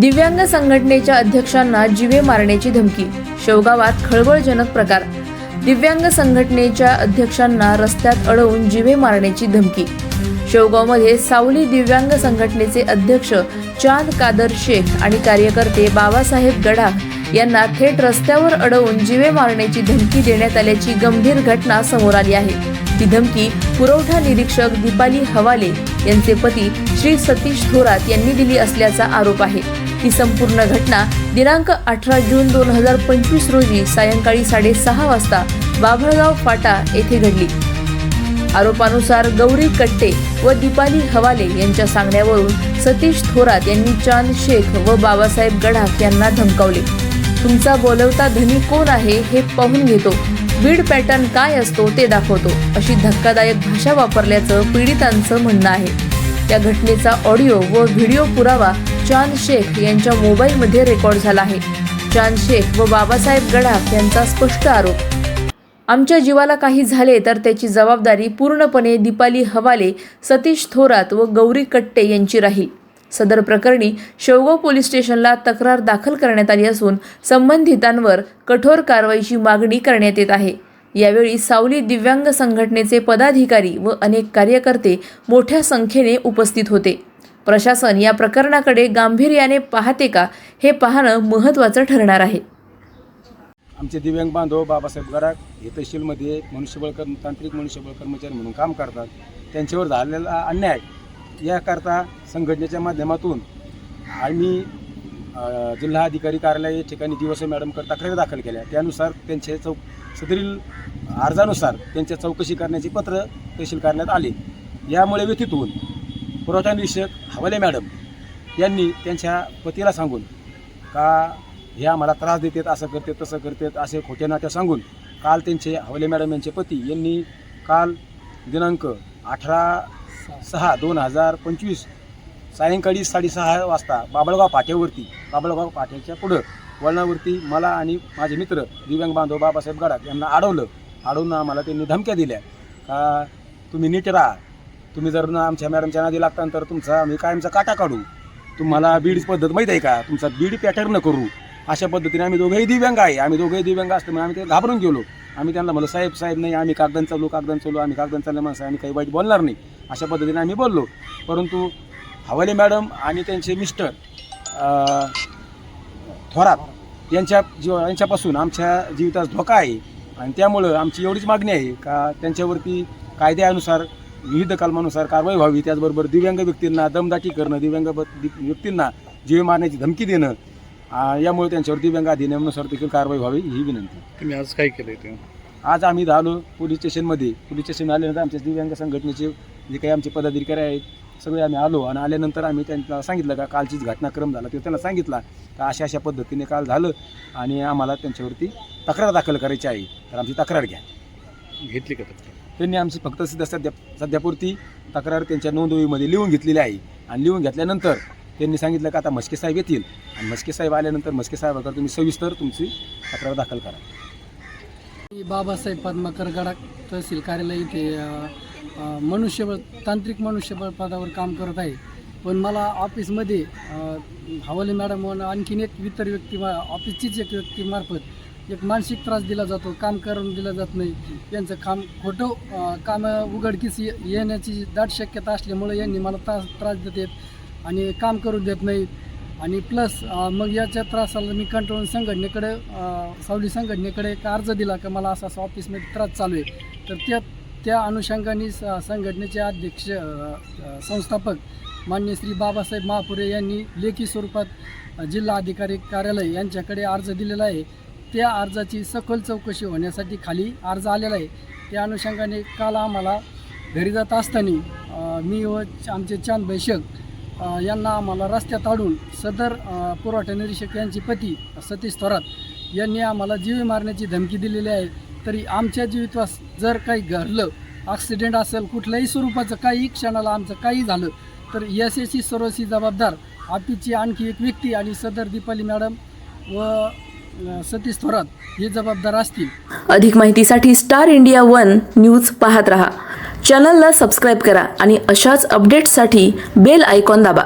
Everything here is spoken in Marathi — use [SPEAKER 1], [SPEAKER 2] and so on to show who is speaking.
[SPEAKER 1] दिव्यांग संघटनेच्या अध्यक्षांना जिवे मारण्याची धमकी. शेवगावात खळबळजनक प्रकार. दिव्यांग संघटनेच्या अध्यक्षांना रस्त्यात अडवून जिवे मारण्याची धमकी. शेवगावमध्ये सावली दिव्यांग संघटनेचे अध्यक्ष चांद कादर शेख आणि कार्यकर्ते बाबासाहेब गडाख यांना थेट रस्त्यावर अडवून जिवे मारण्याची धमकी देण्यात आल्याची गंभीर घटना समोर आली आहे. ती धमकी पुरवठा निरीक्षक दीपाली हवाले यांचे पती श्री सतीश थोरात यांनी दिली असल्याचा आरोप आहे. ही संपूर्ण घटना दिनांक अठरा जून दोन हजार पंचवीस रोजी सायंकाळी साडेसहा वाजता बाभळगाव फाटा येथे घडली. आरोपानुसार गौरी कट्टे व दीपाली हवाले यांच्या सांगण्यावरून सतीश थोरात यांनी चांद शेख व बाबासाहेब गडाख यांना धमकावले. तुमचा बोलवता धनी कोण आहे हे पाहून घेतो. बीड पॅटर्न काय असतो ते दाखवतो अशी धक्कादायक भाषा वापरल्याचं पीडितांचं म्हणणं आहे. या घटनेचा ऑडिओ व व्हिडिओ पुरावा चांद शेख यांच्या मोबाईलमध्ये रेकॉर्ड झाला आहे. चांद शेख व बाबासाहेब गडाख यांचा स्पष्ट आरोप. आमच्या जीवाला काही झाले तर त्याची जबाबदारी पूर्णपणे दीपाली हवाले सतीश थोरात व गौरी कट्टे यांची राहील. सदर प्रकरणी शेवगाव पोलीस स्टेशनला तक्रार दाखल करण्यात आली असून संबंधितांवर कठोर कारवाईची मागणी करण्यात येत आहे. यावेळी सावली दिव्यांग संघटनेचे पदाधिकारी व अनेक कार्यकर्ते मोठ्या संख्येने उपस्थित होते. प्रशासन या प्रकरणाकडे गांभीर्याने पाहते का हे पाहणं महत्त्वाचं ठरणार आहे.
[SPEAKER 2] आमचे दिव्यांग बांधव बाबासाहेब गराग हे तहसीलमध्ये मनुष्यबळ कर्म तांत्रिक मनुष्यबळ कर्मचारी म्हणून काम करतात. त्यांच्यावर झालेला अन्याय याकरता संघटनेच्या माध्यमातून आम्ही जिल्हाधिकारी कार्यालय या ठिकाणी दिवस मॅडमकर तक्रारी दाखल केल्या. त्यानुसार त्यांचे चौ सदरील अर्जानुसार त्यांच्या चौकशी करण्याचे पत्र तहसील करण्यात आले. यामुळे व्यथित होऊन पुरवठा निरीक्षक हवाले मॅडम यांनी त्यांच्या पतीला सांगून का हे आम्हाला त्रास देतात असं करतात तसं करतात असे खोटे नाट्या सांगून काल त्यांचे हवले मॅडम यांचे पती यांनी काल दिनांक अठरा सहा दोन हजार पंचवीस सायंकाळी साडेसहा वाजता बाबळगाव पाठ्यावरती बाबळगाव पाठ्याच्या पुढं वळणावरती मला आणि माझे मित्र दिव्यांग बांधव बाबासाहेब गडाख यांना अडवलं अडवून आम्हाला त्यांनी धमक्या दिल्या. का तुम्ही नीट राहा. तुम्ही जर ना आमच्या मॅडमच्या नादी लागता तर तुमचा आम्ही कायमचा काटा काढू. तुम्हाला बीड पद्धत माहीत आहे का? तुमचा बीड पॅटर्न करू. अशा पद्धतीने आम्ही दोघंही दिव्यांग आहे. आम्ही दोघंही दिव्यांग असल्यामुळे आम्ही ते घाबरून गेलो. आम्ही त्यांना म्हणलं साहेब साहेब नाही आम्ही कागदान चालू कागदान चालू आम्ही कागदान चालले. माणसं आम्ही काही वाईट बोलणार नाही. अशा पद्धतीने आम्ही बोललो. परंतु हवाले मॅडम आणि त्यांचे मिस्टर थोरात यांच्या जीव यांच्यापासून आमच्या जीवितास धोका आहे. आणि त्यामुळं आमची एवढीच मागणी आहे का त्यांच्यावरती कायद्यानुसार विविध कलमानुसार कारवाई व्हावी. त्याचबरोबर दिव्यांग व्यक्तींना दमदाटी करणं दिव्यांग व्यक्तींना जीव मारण्याची धमकी देणं यामुळे त्यांच्यावर दिव्यांग अधिनियमानुसार देखील कारवाई व्हावी ही विनंती.
[SPEAKER 3] तुम्ही आज काय केलंय ते?
[SPEAKER 2] आज आम्ही आलो पोलीस स्टेशनमध्ये. पोलीस स्टेशन आल्यानंतर आमच्या दिव्यांग संघटनेचे जे काही आमचे पदाधिकारी आहेत सगळे आम्ही आलो आणि आल्यानंतर आम्ही त्यांना सांगितलं का कालचीच घटनाक्रम झाला. तो त्यांना सांगितला का अशा अशा पद्धतीने काल झालं आणि आम्हाला त्यांच्यावरती तक्रार दाखल करायची आहे. तर आमची तक्रार घ्या.
[SPEAKER 3] घेतली का तक्रार?
[SPEAKER 2] त्यांनी आमची फक्त सध्या सध्या सध्यापुरती तक्रार त्यांच्या नोंदवहीमध्ये लिहून घेतलेली आहे. आणि लिहून घेतल्यानंतर त्यांनी सांगितलं का आता मस्के साहेब येतील. आणि मस्के साहेब आल्यानंतर मस्के साहेबाकडे तुम्ही सविस्तर तुमची तक्रार दाखल करा.
[SPEAKER 4] मी बाबासाहेब पद्माकर गडाख तहसील कार्यालय इथे अ, अ, मनुष्यबळ तांत्रिक मनुष्यबळ पदावर काम करत आहे. पण मला ऑफिसमध्ये अ, हवाले मॅडम व आणखीन एक इतर व्यक्ती मा- ऑफिसचीच एक व्यक्तीमार्फत एक मानसिक त्रास दिला जातो काम करून दिलं जात नाही. यांचं काम खोटं काम उघडकीस येण्याची दाट शक्यता असल्यामुळे यांनी मला त्रास त्रास देतात आणि काम करून देत नाहीत आणि प्लस मग याच्या त्रासाला मी कंट्रोल संघटनेकडे सावली संघटनेकडे एक अर्ज दिला का मला असा असा ऑफिसमध्ये त्रास चालू आहे. तर त्या त्या अनुषंगाने स- संघटनेचे अध्यक्ष संस्थापक मान्य श्री बाबासाहेब महापुरे यांनी लेखी स्वरूपात जिल्हा अधिकारी कार्यालय यांच्याकडे अर्ज दिलेला आहे. त्या अर्जाची सखोल चौकशी होण्यासाठी खाली अर्ज आलेला आहे. त्या अनुषंगाने काल आम्हाला घरी जात असताना मी व आमचे चांद बैशक यांना आम्हाला रस्त्यात आडून सदर पुरवठा निरीक्षक यांचे पती सतीश थोरात यांनी आम्हाला जीवे मारण्याची धमकी दिलेली आहे. तरी आमच्या जीवितवास जर काही घडलं ॲक्सिडेंट असेल कुठल्याही स्वरूपाचं काही क्षणाला आमचं काही झालं तर याची सर्वस्वी जबाबदार आपीची आणखी एक व्यक्ती आणि सदर दीपाली मॅडम व सतीश थोरात हे जबाबदार असतील.
[SPEAKER 1] अधिक माहितीसाठी स्टार इंडिया वन न्यूज पाहत रहा. चॅनलला सबस्क्राईब करा आणि अशाच अपडेट्ससाठी बेल आयकॉन दाबा.